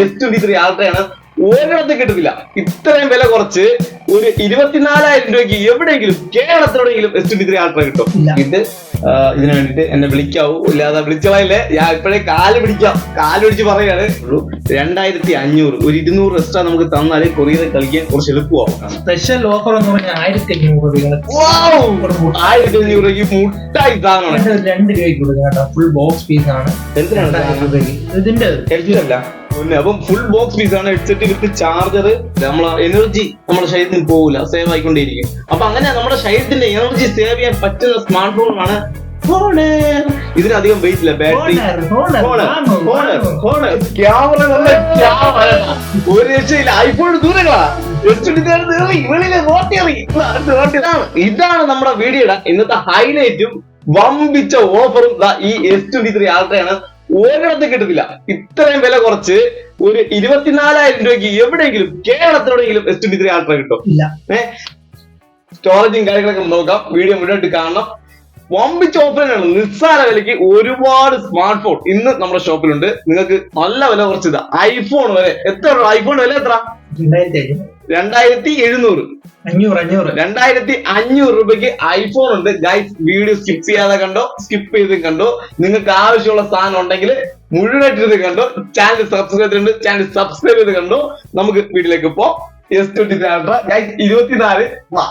S twenty three ആൾക്കാരാണ് ഒരിടത്തും കിട്ടത്തില്ല ഇത്രയും വില കുറച്ച് ഒരു ഇരുപത്തിനാലായിരം രൂപയ്ക്ക് എവിടെയെങ്കിലും കേരളത്തിലെവിടെയെങ്കിലും എസ് ട്വന്റി ത്രീ ആൾക്കാർ കിട്ടും. ഇത് ഇതിനു വേണ്ടിട്ട് എന്നെ വിളിക്കാവൂ. ഇല്ലാതെ വിളിച്ചവല്ലേ ഞാൻ ഇപ്പോഴേ കാൽ പിടിക്കാം. കാൽ പിടിച്ച് പറയാണ്. ഒരു രണ്ടായിരത്തി അഞ്ഞൂറ് ഒരു ഇരുന്നൂറ് എക്സ്ട്രാ നമുക്ക് തന്നാൽ കൊറിയർ കളിക്കാൻ കുറച്ച് എളുപ്പമാവും. സ്പെഷ്യൽ ഓഫർ എന്ന് പറഞ്ഞാൽ ആയിരത്തി അഞ്ഞൂറ് രൂപ ആയിരത്തി അഞ്ഞൂറ് രൂപയ്ക്ക് മുട്ടായി താങ്ങണം രണ്ട് രൂപയ്ക്ക് കൊടുക്കാം ഫുൾ ബോക്സ് പീസ് ആണ്. ഇതിന്റെ അല്ല. പിന്നെ അപ്പം ഫുൾ ബോക്സ് പീസ് ആണ് ഹെഡ്സെറ്റ് വിത്ത് ചാർജർ നമ്മളെ എനർജി നമ്മുടെ ശരീരത്തിൽ പോകില്ല സേവ് ആയിക്കൊണ്ടേയിരിക്കും. അപ്പൊ അങ്ങനെ നമ്മുടെ ശരീരത്തിന്റെ എനർജി സേവ് ചെയ്യാൻ പറ്റുന്ന സ്മാർട്ട് ഫോണാണ് ഇതിനധികം വെയിറ്റ് ഇല്ല ബാറ്ററി. ക്യാമറ നല്ല ക്യാമറ ഒരു രക്ഷയില്ല ഐഫോൺ ദൂരങ്ങളാ. ഇതാണ് നമ്മുടെ വീഡിയോയുടെ ഇന്നത്തെ ഹൈലൈറ്റും വമ്പിച്ച ഓഫറും ദാ ഈ എസ് ട്വന്റി ത്രീ ആൾക്കാരാണ് ഒരിടത്തും കിട്ടത്തില്ല ഇത്രയും വില കുറച്ച് ഒരു ഇരുപത്തിനാലായിരം രൂപയ്ക്ക് എവിടെയെങ്കിലും കേരളത്തിലെവിടെയെങ്കിലും എസ് ട്വന്റി ത്രീ ആൾക്കാർ കിട്ടും. ഇല്ല. ഏഹ് സ്റ്റോറേജും കാര്യങ്ങളൊക്കെ നോക്കാം. വീഡിയോ മുന്നോട്ട് കാണണം. വമ്പിച്ച ഓഫറാണ് നിസ്സാര വിലയ്ക്ക് ഒരുപാട് സ്മാർട്ട് ഫോൺ ഇന്ന് നമ്മുടെ ഷോപ്പിലുണ്ട് നിങ്ങൾക്ക് നല്ല വില കുറച്ചത് ഐഫോൺ വരെ. എത്ര ഐഫോൺ വില എത്ര? രണ്ടായിരത്തി എഴുന്നൂറ് അഞ്ഞൂറ് അഞ്ഞൂറ്. രണ്ടായിരത്തി അഞ്ഞൂറ് രൂപയ്ക്ക് ഐഫോൺ ഉണ്ട്. ഗൈസ് വീഡിയോ സ്കിപ്പ് ചെയ്യാതെ കണ്ടോ? സ്കിപ്പ് ചെയ്ത് കണ്ടോ? നിങ്ങൾക്ക് ആവശ്യമുള്ള സാധനം ഉണ്ടെങ്കിൽ മുഴുവനായിട്ട് ഇത് കണ്ടോ? ചാനൽ സബ്സ്ക്രൈബ് ചെയ്തിട്ടുണ്ട്. ചാനൽ സബ്സ്ക്രൈബ് ചെയ്ത് കണ്ടോ? നമുക്ക് വീട്ടിലേക്ക് പോ എസ് ട്വന്റി ഇരുപത്തിനാല് വാ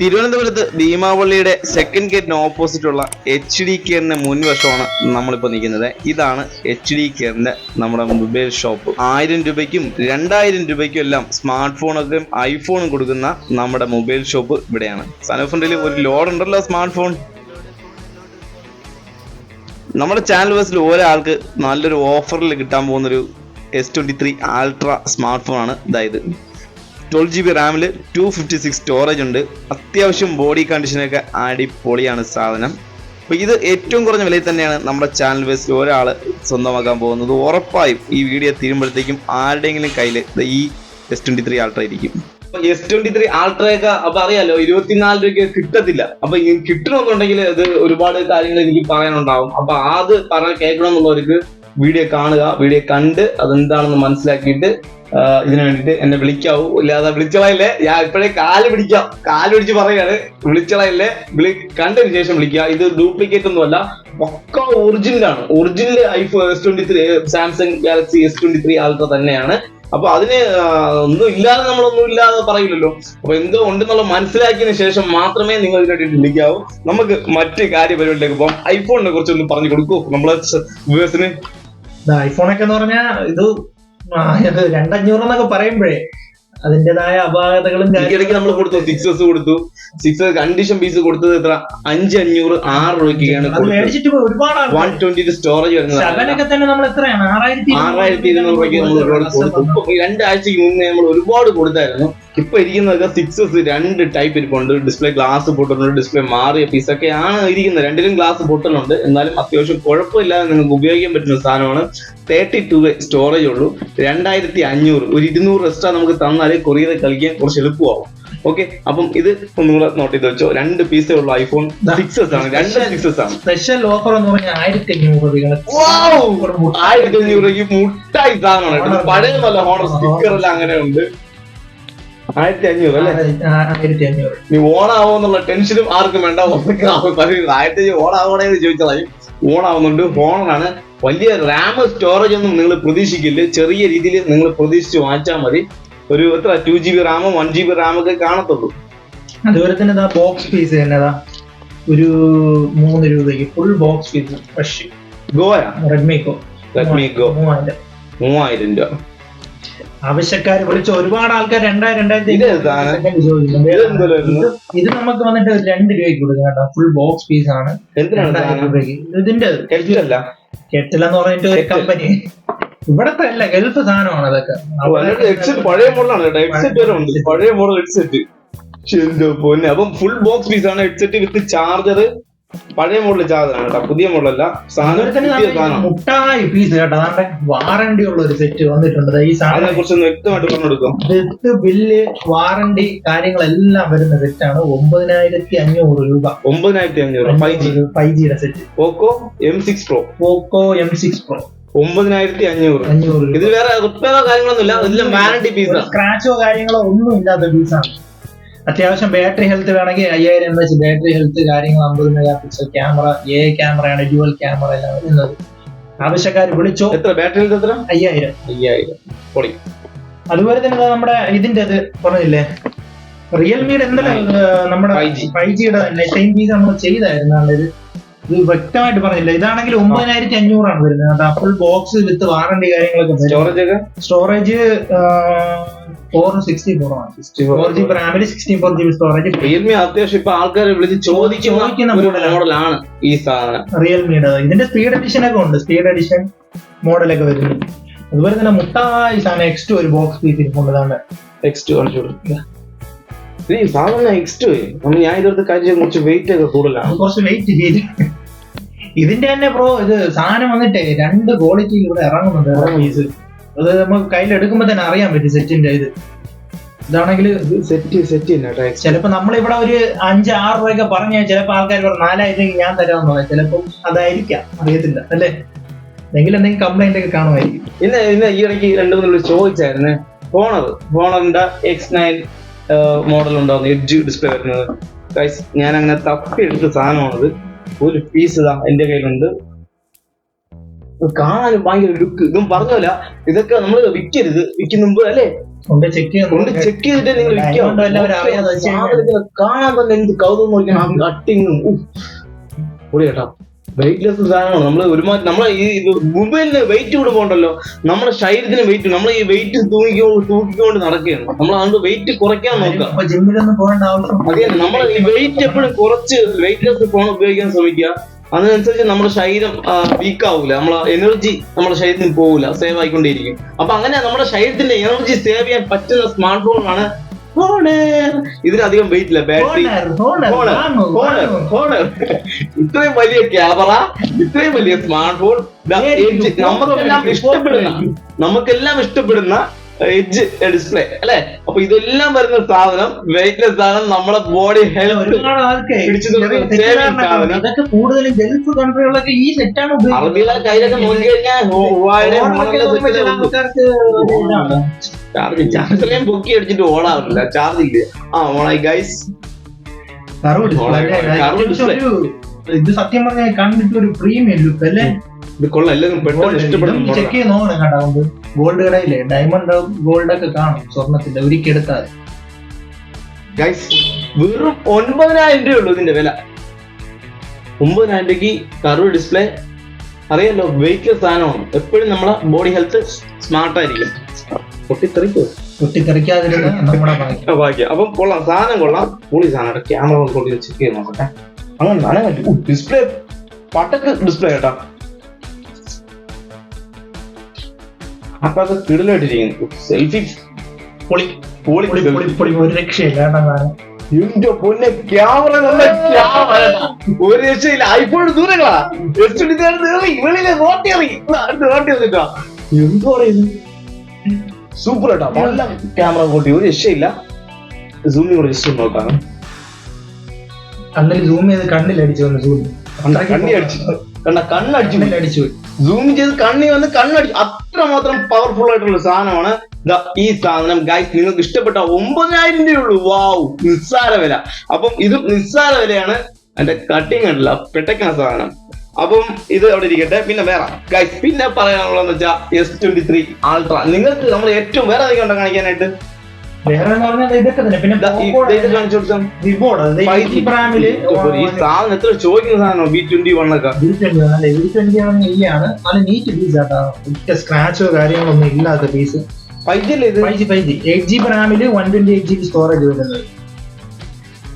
തിരുവനന്തപുരത്ത് ഭീമാവള്ളിയുടെ സെക്കൻഡ് ഗേറ്റിന് ഓപ്പോസിറ്റ് ഉള്ള എച്ച് ഡി കെയറിന്റെ മുൻവശമാണ് നമ്മളിപ്പോൾ നിൽക്കുന്നത്. ഇതാണ് എച്ച് ഡി കെയറിന്റെ നമ്മുടെ മൊബൈൽ ഷോപ്പ് ആയിരം രൂപയ്ക്കും രണ്ടായിരം രൂപയ്ക്കും എല്ലാം സ്മാർട്ട് ഫോണൊക്കെ ഐഫോണും കൊടുക്കുന്ന നമ്മുടെ മൊബൈൽ ഷോപ്പ് ഇവിടെയാണ്. സനഫണ്ടിൽ ഒരു ലോഡ് ഉണ്ടല്ലോ സ്മാർട്ട് ഫോൺ നമ്മുടെ ചാനൽ ബസ്സിൽ ഒരാൾക്ക് നല്ലൊരു ഓഫറിൽ കിട്ടാൻ പോകുന്നൊരു S twenty three ultra smart phone ആണ്. ഇതായത്. ട്വൽവ് ജി ബി റാമിൽ ടു ഫിഫ്റ്റി സിക്സ് സ്റ്റോറേജ് ഉണ്ട്. അത്യാവശ്യം ബോഡി കണ്ടീഷനൊക്കെ അടിപൊളിയാണ് സാധനം. അപ്പോൾ ഇത് ഏറ്റവും കുറഞ്ഞ വിലയിൽ തന്നെയാണ് നമ്മുടെ ചാനൽ ബേസിൽ ഒരാൾ സ്വന്തമാക്കാൻ പോകുന്നത്. ഉറപ്പായും ഈ വീഡിയോ തീരുമ്പോഴത്തേക്കും ആരുടെയെങ്കിലും കയ്യിൽ ഈ എസ് ട്വന്റി ത്രീ ആൾട്ര ഇരിക്കും എസ് ട്വന്റി ത്രീ ആൾട്രയൊക്കെ അപ്പൊ അറിയാലോ ഇരുപത്തിനാല് രൂപയ്ക്ക് കിട്ടത്തില്ല. അപ്പൊ കിട്ടണമെന്നുണ്ടെങ്കിൽ ഇത് ഒരുപാട് കാര്യങ്ങൾ എനിക്ക് പറയാനുണ്ടാവും. അപ്പൊ അത് പറഞ്ഞ കേൾക്കണമെന്നുള്ളവർക്ക് വീഡിയോ കാണുക വീഡിയോ കണ്ട് അതെന്താണെന്ന് മനസ്സിലാക്കിയിട്ട് ഇതിനു വേണ്ടിയിട്ട് എന്നെ വിളിക്കാവൂ. ഇല്ലാതെ വിളിച്ചളയില്ലേ? ഞാൻ ഇപ്പോഴേ കാൽ പിടിക്കാം. കാൽ പിടിച്ച് പറയാണ് വിളിച്ചളയില്ലേ? വിളി കണ്ടതിന് ശേഷം വിളിക്കുക. ഇത് ഡ്യൂപ്ലിക്കേറ്റ് ഒന്നുമല്ല പക്ക ഒറിജിനൽ ആണ്. Original iPhone S twenty three Samsung Galaxy S twenty three ultra തന്നെയാണ്. അപ്പൊ അതിന് ഒന്നും ഇല്ലാതെ നമ്മളൊന്നും ഇല്ലാതെ പറയില്ലല്ലോ. അപ്പൊ എന്തോ ഉണ്ടെന്നുള്ള മനസ്സിലാക്കിയതിനു ശേഷം മാത്രമേ നിങ്ങൾ ഇതിനായിട്ട് വിളിക്കാവൂ. നമുക്ക് മറ്റ് കാര്യപരിപാടിയിലേക്ക് പോകാം ഐഫോണിനെ കുറിച്ച് ഒന്ന് പറഞ്ഞു കൊടുക്കൂ. നമ്മളെ വ്യൂവേഴ്സിന് ഐഫോണൊക്കെ എന്ന് പറഞ്ഞാൽ ഇത് രണ്ടഞ്ഞൂറ് എന്നൊക്കെ പറയുമ്പോഴേ അതിന്റേതായ അപാകതകളും ഇടയ്ക്ക് നമ്മൾ കൊടുത്തു സിക്സസ് കൊടുത്തു. സിക്സ് കണ്ടീഷൻ പീസ് കൊടുത്തത് എത്ര? അഞ്ച് അഞ്ഞൂറ് ആറ് രൂപയ്ക്കാണ് വൺ സ്റ്റോറേജ് വരുന്നത് ആറായിരത്തി ഇരുന്നൂറ് രൂപയ്ക്ക് നമ്മൾ കൊടുത്തു. രണ്ടാഴ്ചക്ക് മുന്നേ നമ്മൾ ഒരുപാട് കൊടുത്തായിരുന്നു. ഇപ്പൊ ഇരിക്കുന്നതൊക്കെ സിക്സസ് രണ്ട് ടൈപ്പ് ഇരിപ്പുണ്ട്. ഡിസ്പ്ലേ ഗ്ലാസ് പൊട്ടലുണ്ട് ഡിസ്പ്ലേ മാറിയ പീസ് പീസൊക്കെയാണ് ഇരിക്കുന്നത്. രണ്ടിലും ഗ്ലാസ് പൊട്ടലുണ്ട്. എന്നാലും അത്യാവശ്യം കുഴപ്പമില്ലാതെ നിങ്ങൾക്ക് ഉപയോഗിക്കാൻ പറ്റുന്ന സാധനമാണ്. തേർട്ടി ടു സ്റ്റോറേജ് ഉള്ളൂ. രണ്ടായിരത്തി അഞ്ഞൂറ് ഒരു ഇരുന്നൂറ് എക്സ്ട്രാ നമുക്ക് തന്നാലേ കൊറിയർ കളിക്കാൻ കുറച്ച് എളുപ്പമാവും. ഓക്കെ അപ്പം ഇത് ഒന്നും കൂടെ നോട്ട് ചെയ്ത് വെച്ചോ. രണ്ട് പീസേ ഉള്ളൂ ഐഫോൺ സിക്സസ് ആണ്. രണ്ട് സിക്സസ് ആണ്. സ്പെഷ്യൽ ഓഫർ എന്ന് പറഞ്ഞാൽ ആയിരത്തി അഞ്ഞൂറ് രൂപ ആയിരത്തി അഞ്ഞൂറ് രൂപയ്ക്ക് മുട്ടായി സാധനമാണ്. പഴയ നല്ല ഹോണർ സ്റ്റിക്കർ എല്ലാം അങ്ങനെ ഉണ്ട് ആയിരത്തി അഞ്ഞൂറ് അല്ലേ? ആയിരത്തി അഞ്ഞൂറ് നീ ഓണാവോ എന്നുള്ള ടെൻഷനും ആർക്കും വേണ്ട ആയിരത്തി അഞ്ഞൂറ് ഓണാവണേ എന്ന് ചോദിച്ചതായി ഓണാവുന്നുണ്ട്. ഹോണറാണ് വലിയ റാം സ്റ്റോറേജ് ഒന്നും നിങ്ങൾ പ്രതീക്ഷിക്കില്ല. ചെറിയ രീതിയിൽ നിങ്ങൾ പ്രതീക്ഷിച്ച് വാങ്ങിച്ചാൽ മതി. ഒരു എത്ര? ടു ജി ബി റാമും വൺ ജി ബി റാമൊക്കെ കാണത്തുള്ളൂ. അതുപോലെ തന്നെ ഇതാ ബോക്സ് പീസ് തന്നെതാ ഒരു മൂന്ന് രൂപയ്ക്ക് ഫുൾ ബോക്സ് പീസ് ഫ്രഷ് ഗോയാ ഗോ റെഡ്മി ഗോ മൂവായിരം. മൂവായിരം രൂപ. ആവശ്യക്കാർ വിളിച്ച ഒരുപാട് ആൾക്കാർ രണ്ടായിരം രണ്ടായിരത്തി ഇത് നമുക്ക് വന്നിട്ട് രണ്ട് രൂപയ്ക്ക് കൊടുക്കാം കേട്ടോ. ഫുൾ ബോക്സ് പീസ് ആണ്. രൂപയ്ക്ക്. ഇതിന്റെ കെറ്റിൽ എന്ന് പറഞ്ഞിട്ട് ഒരു കമ്പനി ഇവിടത്തെ അല്ല ഗൾഫ് സാധനമാണ് അതൊക്കെ. പഴയ മോഡലാണ് കേട്ടോ. ഹെഡ്സെറ്റ് വരെ ഉണ്ട് പഴയ മോഡൽ ഹെഡ്സെറ്റ് പൊന്നെ. അപ്പം ഫുൾ ബോക്സ് പീസ് ആണ് ഹെഡ്സെറ്റ് വിത്ത് ചാർജർ പഴയ മോഡൽ ചാർജറാണ് കേട്ടോ പുതിയ മോഡലല്ല. സാധനം മുട്ടായി പീസ് കേട്ടോ അതാണ്ട് വാറണ്ടി ഉള്ള ഒരു സെറ്റ് വന്നിട്ടുണ്ട്. ഈ സാധനത്തെ സാധനം കുറിച്ച് വ്യക്തമായിട്ട് പറഞ്ഞെടുക്കും വിത്ത് ബില്ല് വാറണ്ടി കാര്യങ്ങളെല്ലാം വരുന്ന സെറ്റാണ് ഒമ്പതിനായിരത്തി അഞ്ഞൂറ് രൂപ. ഒമ്പതിനായിരത്തി അഞ്ഞൂറ് ഫൈവ് ജി ഫൈവ് ജിയുടെ set Poco M six pro Poco M six pro ഒമ്പതിനായിരത്തി അഞ്ഞൂറ്. അഞ്ഞൂറ് ഇത് വേറെ റിപ്പയറോ കാര്യങ്ങളൊന്നും ഇല്ല ഇതിലും വാറണ്ടി പീസ് സ്ക്രാച്ചോ കാര്യങ്ങളോ ഒന്നും ഇല്ലാത്ത പീസാണ് അത്യാവശ്യം ബാറ്ററി ഹെൽത്ത് വേണമെങ്കിൽ അയ്യായിരം എം എച്ച് ബാറ്ററി ഹെൽത്ത് കാര്യങ്ങൾ അമ്പത് മെഗാ പിക്സൽ ക്യാമറ എ ക്യാമറയാണ് ഡ്യുവൽ ക്യാമറ എല്ലാം വരുന്നത്. ആവശ്യക്കാർ വിളിച്ചോ. എത്ര? ബാറ്ററി ഹെൽത്ത് എത്ര? അയ്യായിരം. അയ്യായിരം. പൊളി. അതുപോലെ തന്നെ നമ്മുടെ ഇതിന്റെ അത് പറഞ്ഞില്ലേ? റിയൽമിയുടെ എന്തെല്ലാം ഏർ, നമ്മുടെ 5G. ഫൈവ് ജിയുടെ നമ്മൾ ചെയ്തായിരുന്നു. ഇത് ഇത് വ്യക്തമായിട്ട് പറഞ്ഞില്ല. ഇതാണെങ്കിൽ ഒമ്പതിനായിരത്തി അഞ്ഞൂറാണ് വരുന്നത് അപ്പോൾ ബോക്സ് വിത്ത് വാറണ്ടി കാര്യങ്ങളൊക്കെ സ്റ്റോറേജ് ഒക്കെ? സ്റ്റോറേജ് ഫോർ സിക്സ്റ്റി ഫോർ ആണ്. Four G B റാമിൽ sixty four G B storage Realme അത്യാവശ്യം ഇപ്പൊ ആൾക്കാരെ വിളിച്ച് ചോദിക്കുന്ന ചോദിക്കുന്ന മോഡലാണ്. ഈ സാധനം. റിയൽമിയുടെ ഇതിന്റെ സ്പീഡ് എഡിഷൻ ഒക്കെ ഉണ്ട്. സ്പീഡ് എഡിഷൻ മോഡലൊക്കെ വരുന്നു. അതുപോലെ തന്നെ മുട്ടായി സാധനം എക്സ് ടു ഒരു ബോക്സ് പീസ് ഇരിക്കുന്നതാണ് എക്സ് കാണിച്ചു കൊടുക്കുക. സാധാരണ നെക്സ്റ്റ് നമ്മൾ ഞാൻ ഇതൊരു കാര്യം കുറച്ച് വെയിറ്റ് ഒക്കെ കൂടുതലാണ്. കുറച്ച് വെയിറ്റ് ചെയ്ത് ഇതിന്റെ തന്നെ പ്രോ ഇത് സാധനം വന്നിട്ടേ രണ്ട് ക്വാളിറ്റി ഇവിടെ ഇറങ്ങുന്നുണ്ട്. പീസ് അത് നമുക്ക് കയ്യിലെടുക്കുമ്പോ തന്നെ അറിയാൻ പറ്റും സെറ്റിന്റെ ഇത്. ഇതാണെങ്കിൽ സെറ്റ് സെറ്റ് ചിലപ്പോ നമ്മളിവിടെ ഒരു അഞ്ച് ആറ് രൂപയൊക്കെ പറഞ്ഞാൽ ചിലപ്പോ ആൾക്കാർ ഇവിടെ നാലായിരത്തേക്ക് ഞാൻ തരാമെന്ന് പറയാം ചിലപ്പോ അതായിരിക്കാം അറിയത്തില്ല അല്ലേ? എന്തെങ്കിലും എന്തെങ്കിലും കംപ്ലൈന്റ് ഒക്കെ കാണുമായിരിക്കും. ഇന്ന് ഇന്ന് ഈ ഇടയ്ക്ക് രണ്ടു മൂന്ന് ചോദിച്ചായിരുന്നു ഫോണർ ഫോണറിന്റെ എക്സ് നയൻ മോഡൽ ഉണ്ടാവുന്നു എഡ്ജ് ഡിസ്പ്ലേ വരുന്നത്. ഞാൻ അങ്ങനെ തപ്പി എടുത്ത സാധനമാണത്. ഒരു പീസ് ഇതാ എന്റെ കയ്യിലുണ്ട്. കാണാനും ഭയങ്കര ലുക്ക് ഇതും പറഞ്ഞല്ല ഇതൊക്കെ നമ്മൾ വിൽക്കരുത് വിൽക്കുന്ന മുമ്പ് അല്ലേ? ചെക്ക് ചെക്ക് ചെയ്തിട്ട് നിങ്ങൾ. കാണാൻ തന്നെ എന്ത് കൗതുകം നോക്കിയാണ് ആ കട്ടിങ്ങും പൊടി കേട്ടോ വെയിറ്റ്ലെസ് സാധനമാണ് നമ്മൾ ഒരുമാതിരി നമ്മളെ ഈ മൊബൈലിന് വെയിറ്റ് കൂടുമ്പോണ്ടല്ലോ നമ്മുടെ ശരീരത്തിന് വെയിറ്റ് നമ്മൾ ഈ വെയിറ്റ് തൂങ്ങിക്കൊണ്ട് തൂക്കിക്കൊണ്ട് നടക്കുകയാണ്. നമ്മൾ അതുകൊണ്ട് വെയിറ്റ് കുറയ്ക്കാൻ നോക്കാം അതെ നമ്മൾ ഈ വെയിറ്റ് എപ്പോഴും കുറച്ച് വെയിറ്റ്ലെസ് ഫോൺ ഉപയോഗിക്കാൻ ശ്രമിക്കുക. അതിനനുസരിച്ച് നമ്മുടെ ശരീരം വീക്ക് ആവൂല. നമ്മളെ എനർജി നമ്മുടെ ശരീരത്തിന് പോകൂല സേവ് ആയിക്കൊണ്ടേയിരിക്കും. അപ്പൊ അങ്ങനെ നമ്മുടെ ശരീരത്തിന്റെ എനർജി സേവ് ചെയ്യാൻ പറ്റുന്ന സ്മാർട്ട് ഫോണാണ് ഇതിനധികം വെയിറ്റ് ഇല്ല. ബാറ്ററി ഇത്രയും വലിയ ക്യാമറ ഇത്രയും വലിയ സ്മാർട്ട് ഫോൺ നമുക്കെല്ലാം ഇഷ്ടപ്പെടുന്ന നമുക്കെല്ലാം ഇഷ്ടപ്പെടുന്ന എഡ്ജ് ഡിസ്പ്ലേ അല്ലെ? അപ്പൊ ഇതെല്ലാം വരുന്ന സാധനം വെയിറ്റ്ലെസ് ആണ് നമ്മളെ ബോഡി ഹെൽത്ത്. ഇതൊക്കെ കൂടുതലും ഗൾഫ് കൺട്രികളിലൊക്കെ ഈ സെറ്റാണ് അറബിയിലെ കയ്യിലൊക്കെ നോക്കി കഴിഞ്ഞാൽ ചാർജ് ചാർജ് ബുക്ക് അടിച്ചിട്ട് ഓടാറില്ല ചാർജ് ഇല്ല. ആ ഓണായി ഗൈസ്. ഇത് സത്യം പറഞ്ഞാൽ കണ്ടിട്ട് ഒരു പ്രീമിയം ലുക്ക് അല്ലേ? ഇത് കൊള്ളാം. എല്ലാവരും പെട്ടെന്ന് ഇഷ്ടപ്പെടുന്ന ചെക്ക് ചെയ്ത് നോക്കണം കേട്ടോ. ഗോൾഡ് കടയില്ലേ? ഡയമണ്ട് ഗോൾഡ് ഒക്കെ കാണും സ്വർണത്തിന്റെ. ഒരിക്കലെടുത്താൽ ഗൈസ് വെറും ഒൻപതിനായിരം രൂപയുള്ളൂ ഇതിന്റെ വില. ഒമ്പതിനായിരം രൂപയ്ക്ക് കറവ് ഡിസ്പ്ലേ അറിയാലോ വെയിറ്റ്ലെസ് സാധനമാണ്. എപ്പോഴും നമ്മളെ ബോഡി ഹെൽത്ത് സ്മാർട്ട് ആയിരിക്കും. പൊട്ടിത്തെറിക്കോ പൊട്ടിത്തെറിക്കാതിരുന്ന നമ്മുടെ ഭാഗ്യം അപ്പം കൊള്ളാം. സാധനം കൊള്ളാം. പൊളി സാധനം ക്യാമറ കൊണ്ട് ചെക്ക് ചെയ്ത് നോക്കട്ടെ. അങ്ങനെ അങ്ങനെ ഡിസ്പ്ലേ പട്ടൊക്കെ ഡിസ്പ്ലേ കേട്ടാ. അപ്പൊ അത് കിടലായിട്ടിരിക്കുന്നു. സെൽഫി പൊളി പൊളി പൊളി പൊളി ഒരു രക്ഷയില്ല. എന്റെ പൊന്നെ ക്യാമറ നല്ല ക്യാമറ ഒരു രക്ഷയില്ല. ഐഫോൺ ദൂരങ്ങളാ. വെളിയിലെ നോട്ടി ഇറങ്ങി. നോട്ടി വന്നിട്ടാ എന്ത് പറയുന്നു? സൂപ്പർ കേട്ടോ നല്ല ക്യാമറ കൂട്ടി ഒരു രക്ഷയില്ല. സൂമിൽ കൂടെ ജസ്റ്റ് നോക്കാം കണ്ണിൽ സൂം ചെയ്ത് കണ്ണിലടിച്ചു വന്നു സൂം കണ്ണി അടിച്ചു. കണ്ട കണ്ണടിച്ചു അടിച്ചു സൂം ചെയ്ത് കണ്ണി വന്ന് കണ്ണടിച്ചു അത്രമാത്രം പവർഫുൾ ആയിട്ടുള്ള സാധനമാണ്. ഈ സാധനം ഗൈസ് നിങ്ങൾക്ക് ഇഷ്ടപ്പെട്ട ഒമ്പതിനായിരം രൂപയുള്ളൂ. വാവ് നിസ്സാര വില. അപ്പം ഇതും നിസ്സാര വിലയാണ്. എന്റെ കട്ടിങ് ഉണ്ടല്ല പെട്ടക്കാ സാധനം. അപ്പം ഇത് അവിടെ ഇരിക്കട്ടെ. പിന്നെ വേറെ. ഗൈസ് പിന്നെ പറയാനുള്ളതെന്ന് വെച്ചാൽ എസ് ട്വന്റി ത്രീ ആൾട്ര നിങ്ങൾക്ക് നമ്മൾ ഏറ്റവും വേറെ അധികം ഉണ്ടോ കാണിക്കാനായിട്ട്? വേറെ എന്ന് ഇതൊക്കെ തന്നെ. പിന്നെ ഈ സാധനം എത്ര ചോദിക്കുന്ന സാധനമാണ്? ബി ട്വന്റി വൺ ഒക്കെ? വി ട്വന്റി അല്ലെ വി ട്വന്റി ആണ് ഇല്ലാണ് നല്ല നീറ്റ് പീസ് ആട്ടാ ഒറ്റ സ്ക്രാച്ചോ കാര്യങ്ങളൊന്നും ഇല്ലാത്ത പീസ് ഫൈവ് ജി അല്ലേ ഇത്? Five G five G eight G B റാമിൽ one twenty eight G B storage വരുന്നത്.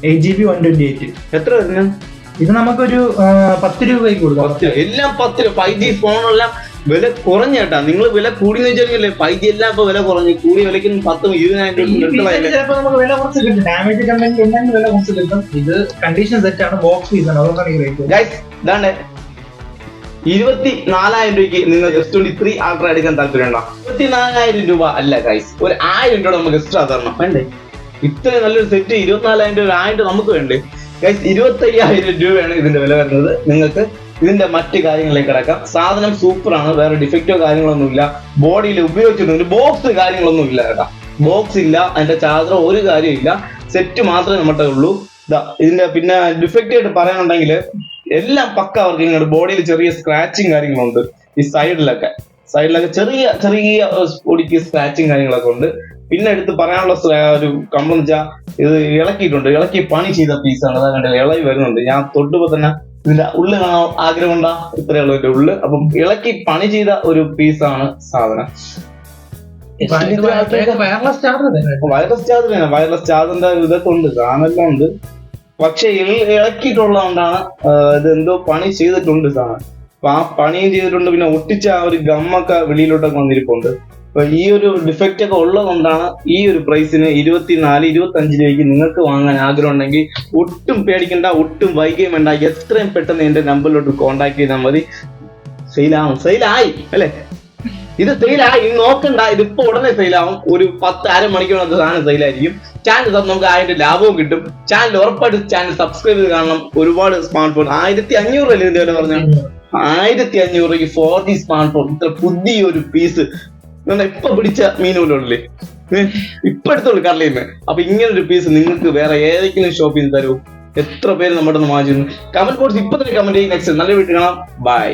Eight G B one twenty eight എത്ര വരുന്നത് ഇത് നമുക്കൊരു പത്ത് രൂപയ്ക്ക് കൊടുക്കാം. പത്ത് രൂപ. എല്ലാം പത്ത് രൂപ. ഫൈവ് ജി ഫോണെല്ലാം വില കുറഞ്ഞേട്ടാ. നിങ്ങൾ വില കൂടിന്ന് വെച്ചാൽ ഫൈവ് ജി എല്ലാം ഇപ്പൊ വില കുറഞ്ഞു. കൂടി വിലയ്ക്ക് പത്തും ഇരുപതിനായിരം ഈ രൂപ പീസിന് നിർത്തലായില്ലേ ചിലപ്പോൾ നമുക്ക് വില കുറച്ച് കിട്ടും. ഡാമേജ് കണ്ടന്റ് ഉണ്ടെങ്കിൽ വില കുറച്ച് കിട്ടും. ഇത് കണ്ടീഷൻ സെറ്റ് ആണ്. ബോക്സ് പീസ് ആണ്. അതുകൊണ്ടാണ് ഈ റേറ്റ് ഗൈസ് ഇതാണ്ട് ഇരുപത്തി നാലായിരം രൂപയ്ക്ക് നിങ്ങൾ എസ് ട്വന്റി ത്രീ ആൾട്ര എടുക്കാൻ താല്പര്യമുണ്ടോ ഇരുപത്തി നാലായിരം രൂപ അല്ല ഗൈസ് ഒരു ആയിരം രൂപ നമുക്ക് എക്സ്ട്രാ തരണം. വേണ്ടേ? ഇത്രയും നല്ലൊരു സെറ്റ് ഇരുപത്തിനാലായിരം രൂപ ഒരു ആയിരം രൂപ നമുക്ക് വേണ്ടേ? ഗൈസ് ഇരുപത്തി രൂപയാണ് ഇതിന്റെ വില വരുന്നത്. നിങ്ങൾക്ക് ഇതിന്റെ മറ്റ് കാര്യങ്ങളിലേക്ക് കിടക്കാം. സാധനം സൂപ്പർ ആണ് വേറെ ഡിഫക്റ്റോ കാര്യങ്ങളൊന്നും ഇല്ല. ബോഡിയിൽ ഉപയോഗിച്ചിട്ടുണ്ട്. ബോക്സ് കാര്യങ്ങളൊന്നും ഇല്ല കേട്ടാ. ബോക്സ് ഇല്ല അതിന്റെ ചാർജർ ഒരു കാര്യമില്ല സെറ്റ് മാത്രമേ നമ്മുടെ ഉള്ളൂ. ഇതിന്റെ പിന്നെ ഡിഫക്റ്റ് ആയിട്ട് പറയാനുണ്ടെങ്കിൽ എല്ലാം പക്ക വർക്കിംഗ് ബോഡിയിൽ ചെറിയ സ്ക്രാച്ചിങ് കാര്യങ്ങളുണ്ട്. ഈ സൈഡിലൊക്കെ സൈഡിലൊക്കെ ചെറിയ ചെറിയ ബോഡിക്ക് സ്ക്രാച്ചിങ് കാര്യങ്ങളൊക്കെ ഉണ്ട്. പിന്നെ എടുത്ത് പറയാനുള്ള ഒരു കമ്പം വെച്ചാൽ ഇത് ഇളക്കിയിട്ടുണ്ട്. ഇളക്കി പണി ചെയ്ത പീസാണ് അതാ കണ്ടില്ല ഇളകി വരുന്നുണ്ട്. ഞാൻ തൊട്ടുമ്പോ തന്നെ ഇതിന്റെ ഉള്ളു കാണാൻ ആഗ്രഹമുണ്ടാ ഇത്രയേ ഉള്ളൂ ഇതിന്റെ ഉള്ളു. അപ്പം ഇളക്കി പണി ചെയ്ത ഒരു പീസാണ് സാധനം. വയർലെസ് ചാർജർ തന്നെ വയർലെസ് ചാർജർ വയർലെസ് ചാർജറിന്റെ ഇതൊക്കെ ഉണ്ട് സാധനമെല്ലാം ഉണ്ട്. പക്ഷെ ഇളക്കിയിട്ടുള്ളതുകൊണ്ടാണ് ഇത് എന്തോ പണി ചെയ്തിട്ടുണ്ട് സാധനം. അപ്പൊ ആ പണിയും ചെയ്തിട്ടുണ്ട്. പിന്നെ ഒട്ടിച്ച ആ ഒരു ഗമ്മൊക്കെ വെളിയിലോട്ടൊക്കെ വന്നിരിപ്പുണ്ട്. അപ്പൊ ഈ ഒരു ഡിഫക്റ്റ് ഒക്കെ ഉള്ളതുകൊണ്ടാണ് ഈ ഒരു പ്രൈസിന് ഇരുപത്തിനാല് ഇരുപത്തി അഞ്ച് രൂപയ്ക്ക് നിങ്ങൾക്ക് വാങ്ങാൻ ആഗ്രഹം ഉണ്ടെങ്കിൽ ഒട്ടും പേടിക്കണ്ട ഒട്ടും വൈകുകയും വേണ്ട. എത്രയും പെട്ടെന്ന് എന്റെ നമ്പറിലോട്ട് കോൺടാക്ട് ചെയ്താൽ മതി. സെയിലാവും സെയിലായി അല്ലേ? ഇത് സെയിലായി ഇത് നോക്കണ്ട. ഇതിപ്പോ ഉടനെ സെയിലാവും ഒരു പത്ത് അരമണിക്കൂറിനകത്ത് സാധനം സെയിലായിരിക്കും ചാനൽ നമുക്ക് അതിന്റെ ലാഭവും കിട്ടും. ചാനൽ ഉറപ്പായിട്ട് ചാനൽ സബ്സ്ക്രൈബ് ചെയ്ത് കാണണം. ഒരുപാട് സ്മാർട്ട് ഫോൺ ആയിരത്തി അഞ്ഞൂറ് അല്ലേ ഇതിന്റെ വില പറഞ്ഞ ആയിരത്തി അഞ്ഞൂറ് രൂപയ്ക്ക് ഫോർ ജി സ്മാർട്ട് ഫോൺ ഇത്ര പുതിയൊരു പീസ് ഇപ്പൊ പിടിച്ച മീനുകളില്ലേ ഇപ്പൊ എടുത്തോളൂ കടലിന്ന് അപ്പൊ ഇങ്ങനെ ഒരു പീസ് നിങ്ങൾക്ക് വേറെ ഏതെങ്കിലും ഷോപ്പിൽ നിന്ന് തരൂ. എത്ര പേര് നമ്മുടെ മാറ്റി കമന്റ് ബോക്സ് ഇപ്പൊ തന്നെ കമന്റ് ചെയ്യും നെക്സ്റ്റ് നല്ല വീട്ടിൽ കാണാം. ബൈ